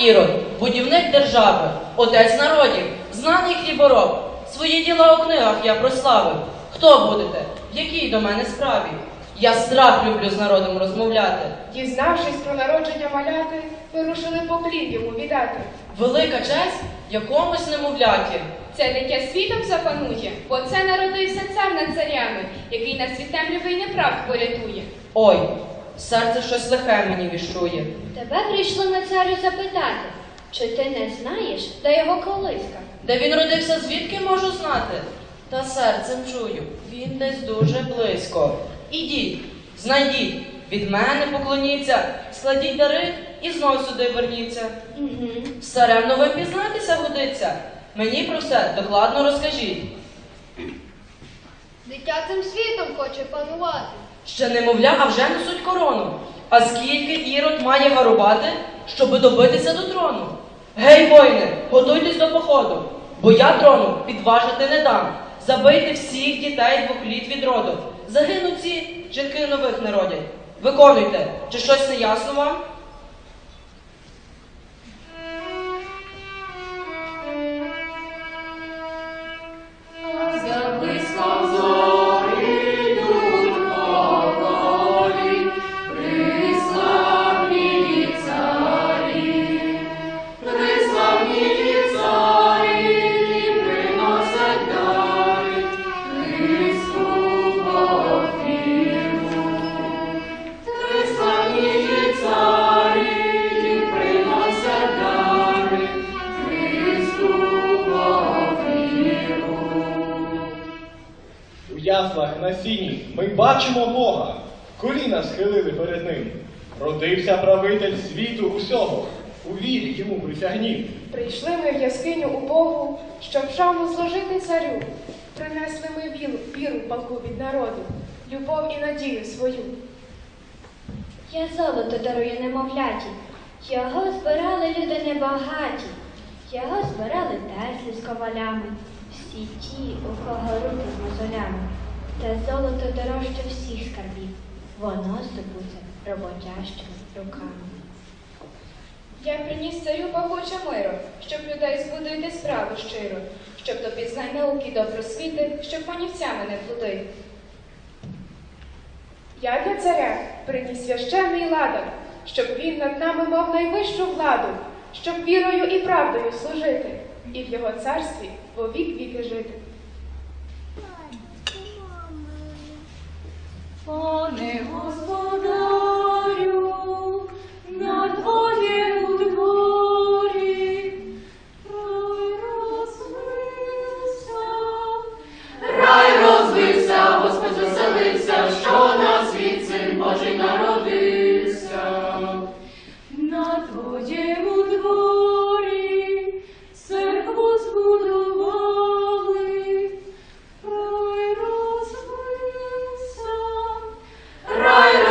Ірод, будівник держави, отець народів, знаний хлібороб. Свої діла у книгах я прославив. Хто будете? В якій до мене справі? Я страх люблю з народом розмовляти. Дізнавшись про народження маляти, вирушили поклін йому віддати. Велика честь якомусь немовляті. Це дитя світом запанує, бо це народився цар над царями, який на світ темрявий неправд порятує. Ой, серце щось лихе мені віщує. Тебе прийшло на царю запитати, чи ти не знаєш, де його колиска? Де він родився, звідки можу знати? Та серцем чую, він десь дуже близько. Ідіть, знайдіть, від мене поклоніться, складіть дари і знов сюди верніться. Угу. Старемно ви пізнатися годиться. Мені про все докладно розкажіть. Дитя цим світом хоче панувати. Ще немовля, а вже несуть корону. А скільки ірод має гарувати, щоби добитися до трону? Гей, воїни, готуйтесь до походу, бо я трону підважити не дам. Забийте всіх дітей двох літ від роду. Загинуть ці, жінки нових народять. Виконуйте, чи щось не ясно вам? Яслах на сіні ми бачимо Бога, коліна схилили перед ним. Родився правитель світу усього, у вірі йому присягнів. Прийшли ми в яскиню у Богу, щоб шану зложити царю. Принесли ми віру, віру палку від народу, любов і надію свою. Я золото дарую немовляті. Його збирали люди небагаті. Його збирали теслі з ковалями, всі ті, у кого руки з мозолями. Те золото дорожче всіх скарбів. Воно здобуте роботящими руками. Я приніс царю пахуче миру, щоб людей збудити справу щиро, щоб до пізнань науки до просвіти, щоб панівцями не плоди. Я для царя приніс священний ладан, щоб він над нами мав найвищу владу, щоб вірою і правдою служити, і в його царстві повік віки жити. Пане господарю, на твоєму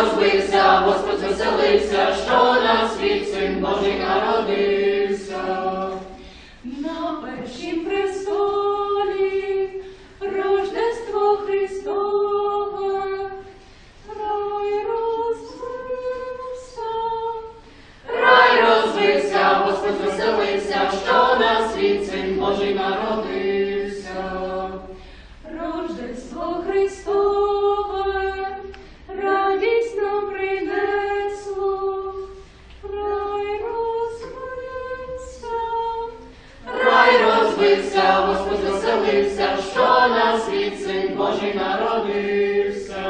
розвився, Господь заселився, що на світ син Божий народився. На першім престолі Рождество Христове, рай розвився, Рай розвився, Господь заселився, що на світ син Божий народився. Божий народився.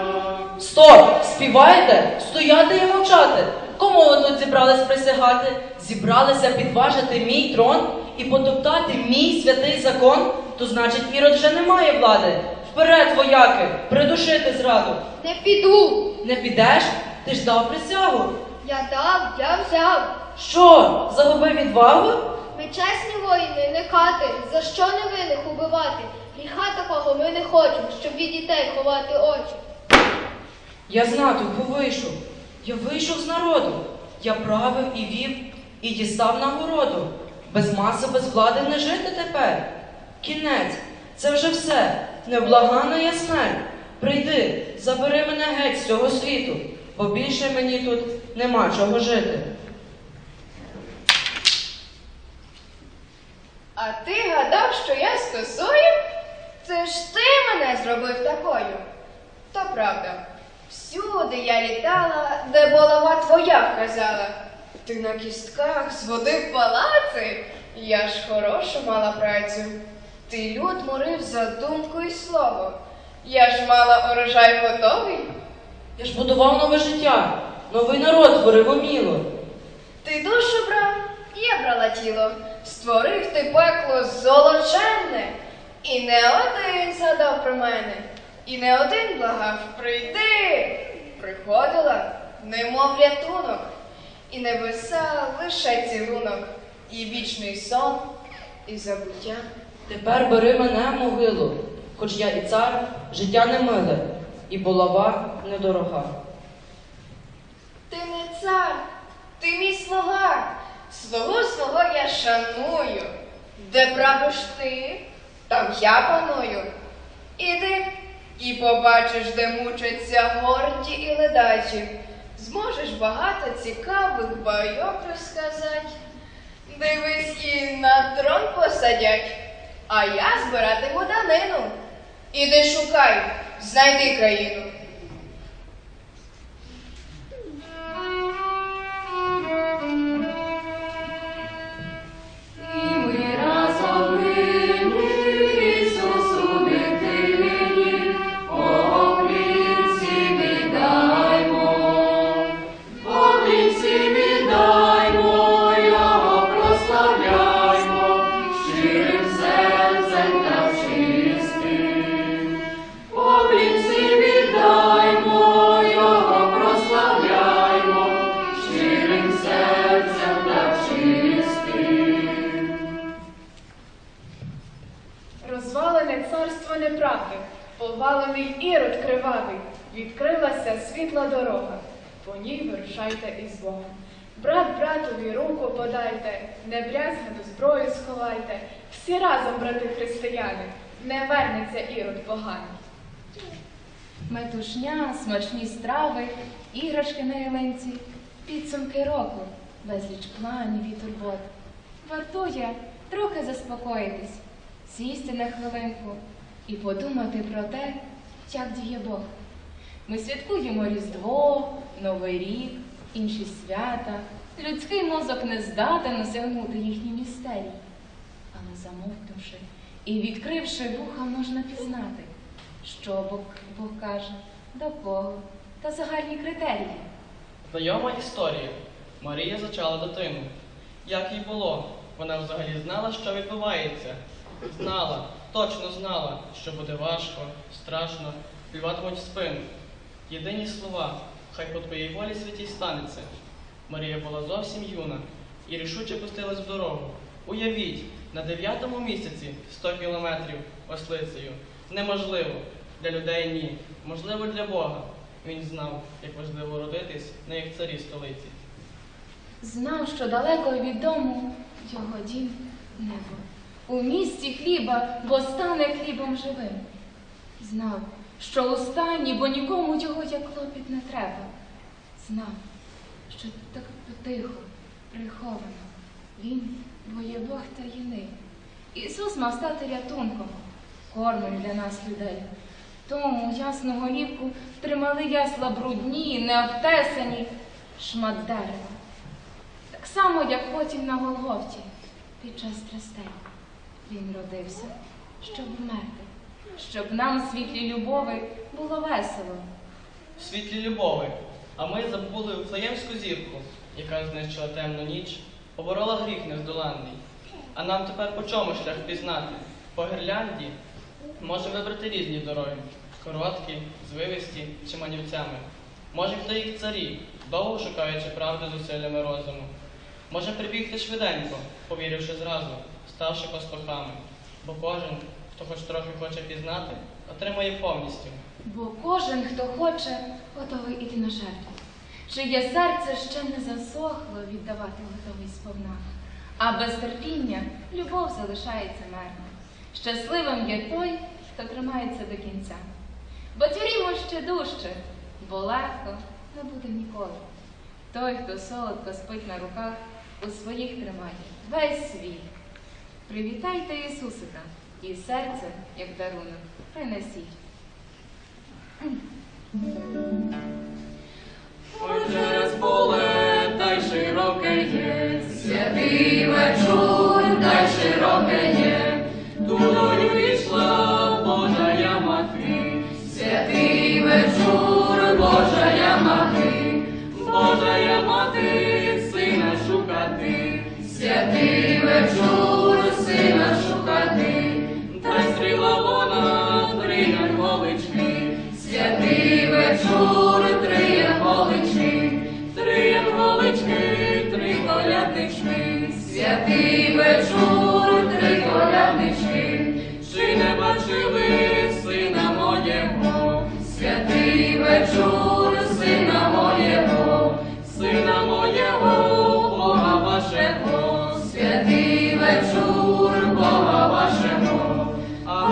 Стоп! Співаєте? Стояти і мовчати. Кому ви тут зібрались присягати? Зібралися підважити мій трон і потоптати мій святий закон? То значить, Ірод вже не має влади. Вперед, вояки, придушити зраду. Не піду. Не підеш? Ти ж дав присягу. Я дав, я взяв. Що, загубив відвагу? Ми чесні воїни, не кати, за що невинних убивати? Гріха такого ми не хочемо, щоб від дітей ховати очі. Я з натовпу вийшов. Я вийшов з народу. Я правив і вів, і дістав нагороду. Без маси, без влади не жити тепер. Кінець, це вже все. Невблагана я смерть. Прийди, забери мене геть з цього світу, бо більше мені тут нема чого жити. А ти гадав, що я з косою? Це ж ти мене зробив такою. То правда. Всюди я літала, де булава твоя вказала. Ти на кістках зводив палаци, я ж хорошу мала працю. Ти люд морив за думку і слово. Я ж мала урожай готовий. Я ж будував нове життя, новий народ творив уміло. Ти душу брав, я брала тіло, створив ти пекло золоченне, і не один згадав про мене, і не один благав прийди. Приходила, немов рятунок, і небеса лише цілунок, і вічний сон, і забуття. Тепер бери мене, в могилу, хоч я і цар, життя не миле, і булава недорога. Ти не цар, ти мій слуга. Слугу свого я шаную. Де правиш ти, там я паную. Іди і побачиш, де мучаться горді і ледачі. Зможеш багато цікавих байок розказати. Дивись, і на трон посадять, а я збиратиму данину. Іди шукай, знайди країну. Повалений ірод кривавий, відкрилася світла дорога. По ній вирушайте із Богом. Брат братові руку подайте, не брязгану зброю сховайте. Всі разом, брати християни, не вернеться ірод поганий. Метушня, смачні страви, іграшки на ялинці, підсумки року, безліч планів і турбот. Вартує трохи заспокоїтись, сісти на хвилинку і подумати про те, як діє Бог. Ми святкуємо Різдво, Новий рік, інші свята. Людський мозок не здатен осягнути їхні містерії. Але замовкнувши і відкривши вуха, можна пізнати, що Бог, Бог каже, до кого та загальні критерії. Знайома історія. Марія зачала дитину. Як їй було? Вона взагалі знала, що відбувається. Знала, точно знала, що буде важко, страшно, плюватимуть в спину. Єдині слова, хай по твоїй волі святій станеться. Марія була зовсім юна і рішуче пустилась в дорогу. Уявіть, на дев'ятому місяці 100 кілометрів ослицею. Неможливо. Для людей ні. Можливо, для Бога. Він знав, як важливо родитись не як царі столиці. Знав, що далеко від дому його дім небо. У місті хліба, бо стане хлібом живим. Знав, що останній, бо нікому його як клопіт не треба. Знав, що так тихо, приховано. Він, бо є Бог таїни. Ісус мав стати рятунком, кормом для нас людей. Тому ясну голівку тримали ясла брудні, необтесані, шмат дерева. Так само, як потім на Голгофті, під час страстей. Він родився, щоб вмерти, щоб нам в світлі любови було весело. В світлі любови, а ми забули Вифлеємську зірку, яка знищила темну ніч, поборола гріх нездоланний. А нам тепер по чому шлях пізнати? По гірлянді можемо вибрати різні дороги, короткі, звивисті чи манівцями. Може в їх царі, довго шукаючи правди зусиллями розуму. Може прибігти швиденько, повіривши зразу, ставши пастухами. Бо кожен, хто хоч трохи хоче пізнати, отримає повністю. Бо кожен, хто хоче, готовий іти на жертву. Чиє серце ще не засохло, віддавати готовий сповна. А без терпіння любов залишається мерна. Щасливим є той, хто тримається до кінця. Бо тюрімо ще дужче, бо легко не буде ніколи. Той, хто солодко спить на руках, у своїх тримає весь світ. Привітайте Ісусика і серце, як дарунок, принесіть. Ой, через поле та й широке є, святий сина моєго, сина моєго, Бога вашого, святий вечур, Бога вашого, а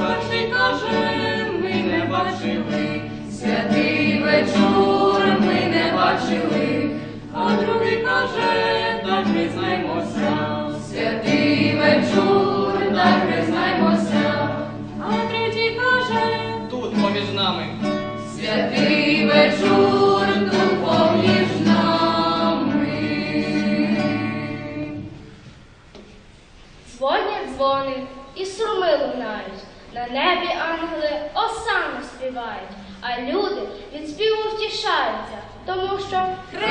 каже, ми не бачили, святий вечур, ми не бачили, а другий каже, так признаймося, святий втішаються, тому